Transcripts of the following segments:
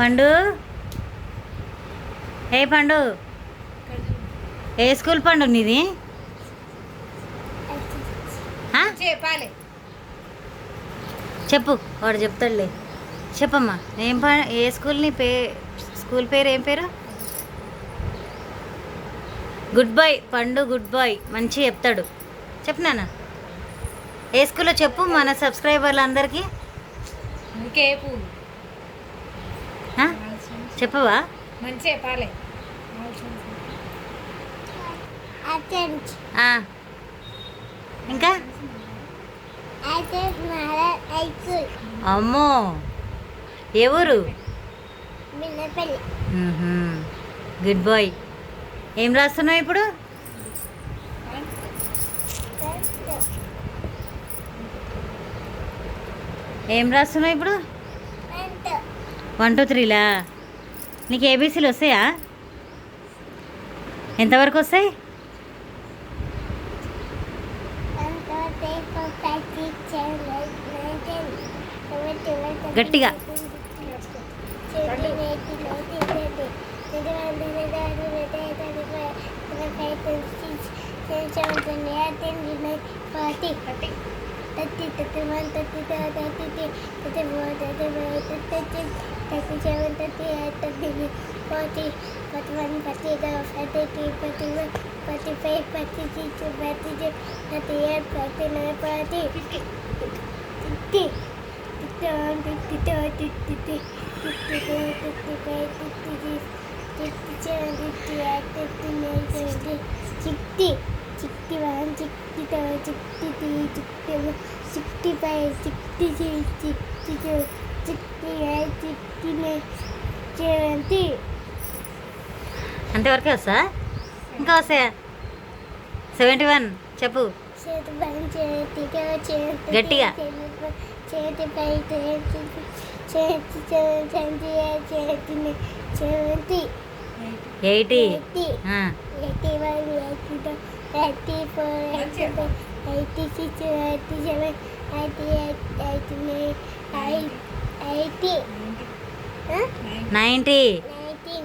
పండు. ఏ పండు? ఏ స్కూల్ పండు నీది? చెప్పాలి. చెప్పు వాడు చెప్తాడులే. చెప్పమ్మా ఏం ప ఏ స్కూల్ నీ పే స్కూల్ పేరు ఏం పేరు? Good boy Pandu good boy మంచి చెప్తాడు. చెప్పు నాన్న. ఏ స్కూల్లో చెప్పు మన సబ్స్క్రైబర్లు అందరికీ ఇంకే పూలు. ఆ? చెప్పవా? మంచి చెప్పాలి. ఇంకా? అమ్మో. ఏ ఊరు? మిన్నపల్లి మ్మ్హ్మ్. Good boy. ఏం రాస్తున్నావు ఇప్పుడు? ఏం రాస్తున్నావు ఇప్పుడు? వన్ టూ త్రీలా? నీకు ఏబీసీలు వస్తాయా? ఎంతవరకు వస్తాయి? గట్టిగా. పేపర్ పట్టి Thirty, thirty-one, thirty-two, thirty-three, thirty-four, thirty-five, thirty-six, thirty-seven, thirty-eight, thirty-nine, forty, forty-one, forty-two, forty-three, forty-four, forty-five, forty-six, forty-seven, forty-eight, forty-nine, forty, fifty, fifty, fifty-one, fifty-two, fifty-three, fifty-four, fifty-five, fifty-six, fifty-seven, fifty-eight, fifty-nine, seventy, sixty. 61, 62, 63, 64, 65, 66, 67, 68, 69, 70. అంతవరకే వస్తా? ఇంకా వస్తాయా seventy one చెప్పు గట్టిగా. చేతి పై చేతి చేతి చేతి చేతి చేతి. Eighty. Eighty. Eighty one eighty eighty four eighty six eighty seven eighty eight eighty nine eighty ninety ninety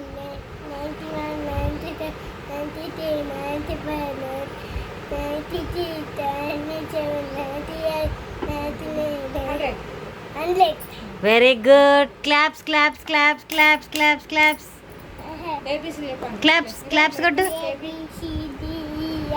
ninety one ninety two ninety three ninety five ninety six ninety seven ninety eight ninety nine hundred very good claps claps claps claps claps claps claps claps కొట్టు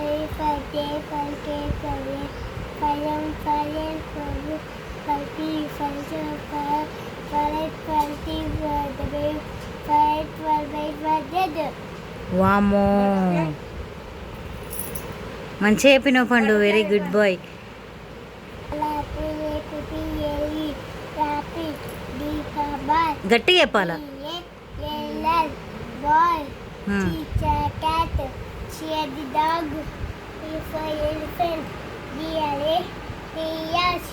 P for Q for for H for T for W for H for Y for Z. వామో మంచిగా చెప్పినావు పండు very good bye E గట్టిగా చెప్పాలా E A L L boy Hmm. C for cat C for the dog E for elephant D L A E S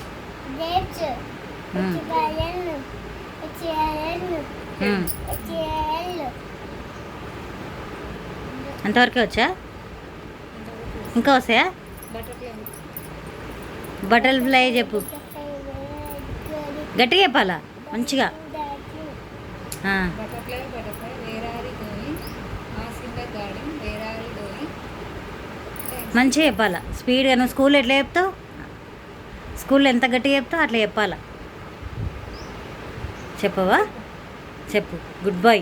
grapes Hmm. H for N H for N Hmm. H for L అంతవరకే వచ్చా ఇంకా వస్తాయా butterfly చెప్పు గట్టిగా చెప్పాలా మంచిగా మంచిగా చెప్పాలా? స్పీడ్గా నువ్వు స్కూల్ ఎట్లా చెప్తావు? స్కూల్లో ఎంత గట్టిగా చెప్తావు? అట్లా చెప్పాలా? చెప్పవా? చెప్పు. Good boy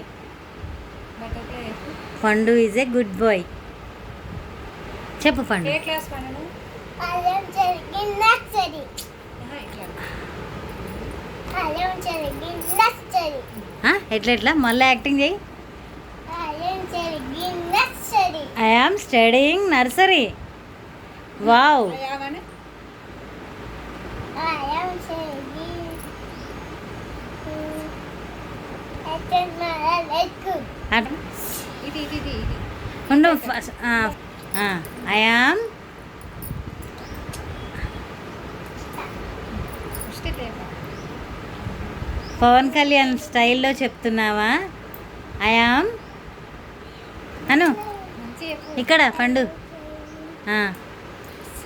Pandu is a good boy చెప్పు పండు. ఎట్లా? ఎట్లా మళ్ళీ యాక్టింగ్ చేయి. I am studying nursery wow. ఉండు ఐ ఆమ్ పవన్ కళ్యాణ్ స్టైల్లో చెప్తున్నావా? ఐ ఆమ్ అను. ఇక్కడ Pandu.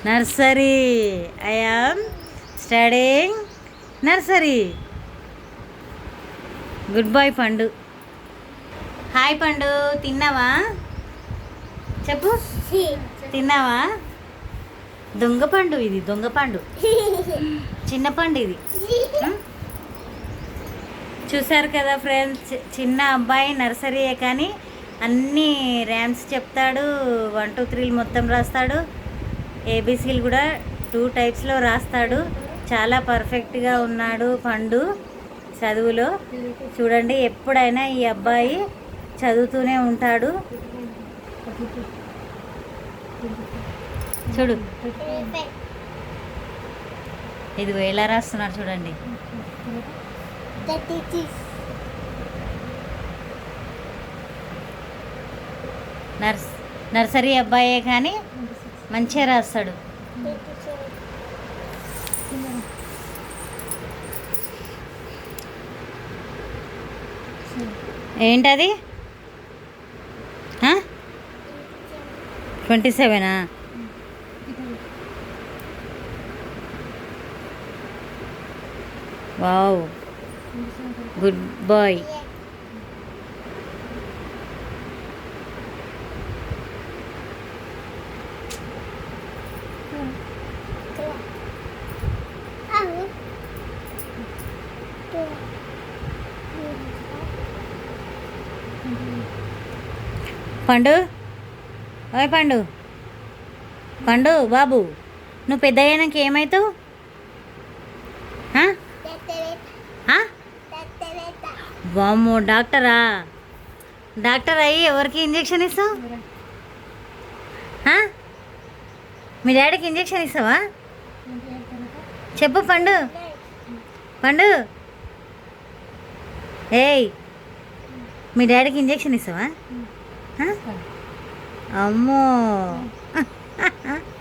Nursery. I am studying nursery. Good boy Pandu. Hi Pandu. తిన్నావా? చెప్పు. తిన్నావా? దొంగ పండు ఇది దొంగ పండు. చిన్న పండు ఇది. ఉం? చూశారు కదా ఫ్రెండ్స్ చిన్న అబ్బాయి నర్సరీయే కానీ అన్ని ర్యామ్స్ చెప్తాడు వన్ టూ త్రీలు మొత్తం రాస్తాడు. ఏబీసీలు కూడా టూ టైప్స్లో రాస్తాడు. చాలా పర్ఫెక్ట్గా ఉన్నాడు పండు చదువులో. చూడండి ఎప్పుడైనా ఈ అబ్బాయి చదువుతూనే ఉంటాడు. చూడు. ఇది ఎలా రాస్తున్నారు చూడండి. నర్స్ నర్సరీ అబ్బాయే కానీ మంచిగా రాస్తాడు. ఏంటది? ట్వంటీ సెవెనా? వావ్. Good boy. పండు. ఓయ్ పండు. పండు బాబు. నువ్వు పెద్ద అయ్యాక ఏమవుతావు బామ్మో డాక్టరా? డాక్టర్ అయ్యి ఎవరికి ఇంజెక్షన్ ఇస్తావు? మీ డాడీకి ఇంజెక్షన్ ఇస్తావా? చెప్పు పండు. పండు. ఏయ్ మీ డాడీకి ఇంజెక్షన్ ఇస్తావా? అమ్మో.